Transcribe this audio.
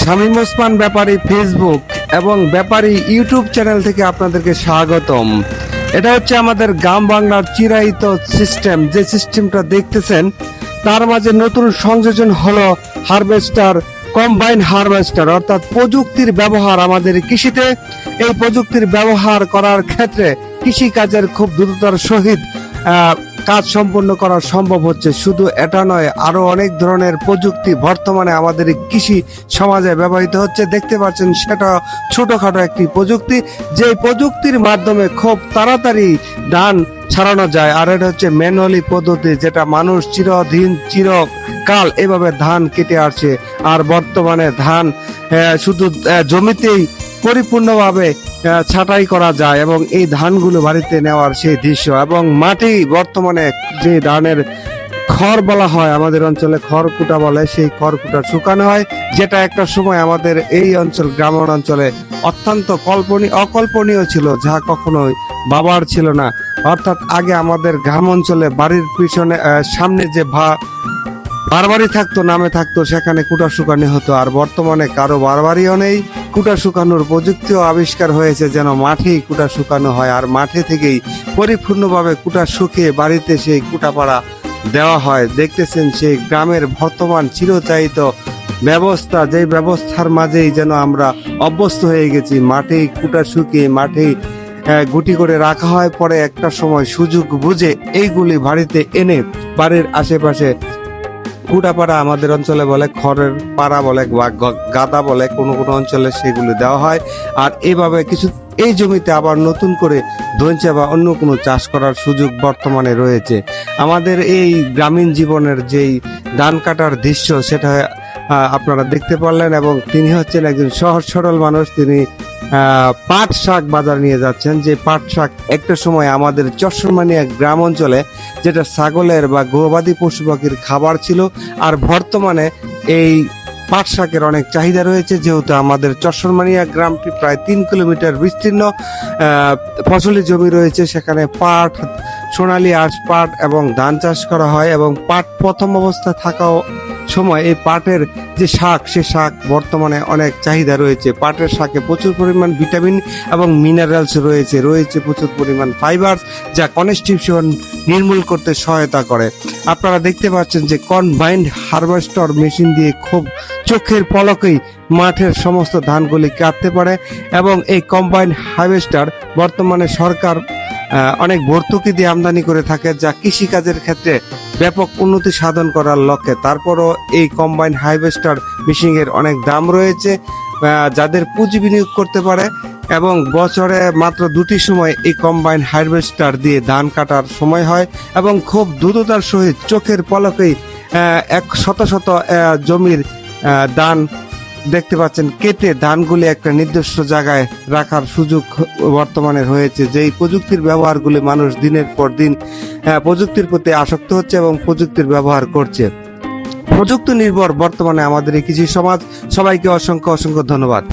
শামীম ওসমান ব্যাপারী Facebook এবং ব্যাপারী YouTube channel থেকে আপনাদেরকে স্বাগতম। এটা হচ্ছে আমাদের গ্রাম বাংলার চিরায়িত সিস্টেম যে সিস্টেমটা দেখতেছেন, তার মাঝে নতুন সংযোজন হলো হারভেস্টার কম্বাইন হারভেস্টার অর্থাৎ প্রযুক্তির ব্যবহার আমাদের কৃষিতে। এই প্রযুক্তির ব্যবহার করার ক্ষেত্রে কৃষি কাজের খুব দ্রুততার সহিত কাজ সম্পন্ন করা সম্ভব হচ্ছে। শুধু এটা নয়, আরও অনেক ধরনের প্রযুক্তি বর্তমানে আমাদের কৃষি সমাজে ব্যবহৃত হচ্ছে। দেখতে পাচ্ছেন, সেটা ছোটখাটো একটি প্রযুক্তি। যে প্রযুক্তির মাধ্যমে খুব তাড়াতাড়ি ধান ছাড়ানো যায়, আর এটা হচ্ছে ম্যানুয়ালি পদ্ধতি, যেটা মানুষ চিরদিন চিরকাল এভাবে ধান কেটে আসছে। আর বর্তমানে ধান শুধু জমিতেই পরিপূর্ণভাবে ছাঁটাই করা যায় এবং এই ধানগুলো বাড়িতে নেওয়ার সেই দৃশ্য এবং মাটি বর্তমানে যে ধানের খড় বলা হয়, আমাদের অঞ্চলে খড়কুটা বলে, সেই খড়কুটা শুকানো হয়, যেটা একটা সময় আমাদের এই অঞ্চল গ্রামীণ অঞ্চলে অত্যন্ত কল্পনীয় অকল্পনীয় ছিল, যা কখনোই বাবার ছিল না। অর্থাৎ আগে আমাদের গ্রাম অঞ্চলে বাড়ির পিছনে সামনে যে ভা বারবারই থাকতো, নামে থাকতো, সেখানে কুটা শুকানো হতো। আর বর্তমানে কারও বারবারিও নেই, কুটা শুকানোর প্রযুক্তিও আবিষ্কার হয়েছে যেন মাঠেই কুটা শুকানো হয়। আর মাঠে থেকেই পরিপূর্ণভাবে কুটা শুকিয়ে বাড়িতে সেই কুটাপাড়া দেওয়া হয়। দেখতেছেন সেই গ্রামের বর্তমান চিরচায়িত ব্যবস্থা, যেই ব্যবস্থার মাঝেই যেন আমরা অভ্যস্ত হয়ে গেছি। মাঠেই কুটা শুকিয়ে মাঠেই গুটি করে রাখা হয়। পরে একটা সময় সুযোগ বুঝে এইগুলি বাড়িতে এনে বাড়ির আশেপাশে কুটাপাড়া আমাদের অঞ্চলে বলে, খড়ের পাড়া বলে বা গাদা বলে, কোনো কোনো অঞ্চলে সেগুলো দেওয়া হয়। আর এভাবে কিছু, এই জমিতে আবার নতুন করে ধনচা বা অন্য কোনো চাষ করার সুযোগ বর্তমানে রয়েছে। আমাদের এই গ্রামীণ জীবনের যেই ধান কাটার দৃশ্য, সেটা আপনারা দেখতে পারলেন এবং তিনি হচ্ছেন একজন সহজ সরল মানুষ। তিনি পাট শাক বাজার নিয়ে যাচ্ছেন যে পাট শাক একটা সময় আমাদের চশমানিয়া গ্রাম অঞ্চলে যেটা ছাগলের বা গবাদি পশু পাখির খাবার ছিল আর বর্তমানে এই পাট শাকের অনেক চাহিদা রয়েছে যেহেতু আমাদের চশরমানিয়া গ্রামটি প্রায় তিন কিলোমিটার বিস্তীর্ণ আহ, ফসলি জমি রয়েছে সেখানে পাট সোনালী আঁশ পাট এবং ধান চাষ করা হয় এবং পাট প্রথম অবস্থা থাকা সময় এই পাটের যে শাক, সে শাক বর্তমানে অনেক চাহিদা রয়েছে। পাটের শাকে প্রচুর পরিমাণ ভিটামিন এবং মিনারেলস রয়েছে। রয়েছে প্রচুর পরিমাণ ফাইবারস যা কনস্টিপশন নির্মূল করতে সহায়তা করে। আপনারা দেখতে পাচ্ছেন যে কনবাইন্ড হারভেস্টর মেশিন দিয়ে খুব চোখের পলকেই মাঠের সমস্ত ধানগুলি কাটতে পারে এবং এই কম্বাইন্ড হারভেস্টার বর্তমানে সরকার অনেক ভর্তুকি দিয়ে আমদানি করে থাকে যা কৃষিকাজের ক্ষেত্রে ব্যাপক উন্নতি সাধন করার লক্ষ্যে। তারপরও এই কম্বাইন হাইভেস্টার মেশিনের অনেক দাম রয়েছে যাদের পুঁজি বিনিয়োগ করতে পারে এবং বছরে মাত্র দুটি সময় এই কম্বাইন হারভেস্টার দিয়ে ধান কাটার সময় হয় এবং খুব দ্রুততার সহিত চোখের পলকেই এক শত শত জমির দান দেখতে পাচ্ছেন কেটে ধানগুলি একটা নির্দিষ্ট জায়গায় রাখার সুযোগ বর্তমানে হয়েছে যেই প্রযুক্তির ব্যবহারগুলি মানুষ দিনের পর দিন প্রযুক্তির প্রতি আসক্ত হচ্ছে এবং প্রযুক্তির ব্যবহার করছে। প্রযুক্তি নির্ভর বর্তমানে আমাদের এই কৃষি সমাজ। সবাইকে অসংখ্য অসংখ্য ধন্যবাদ।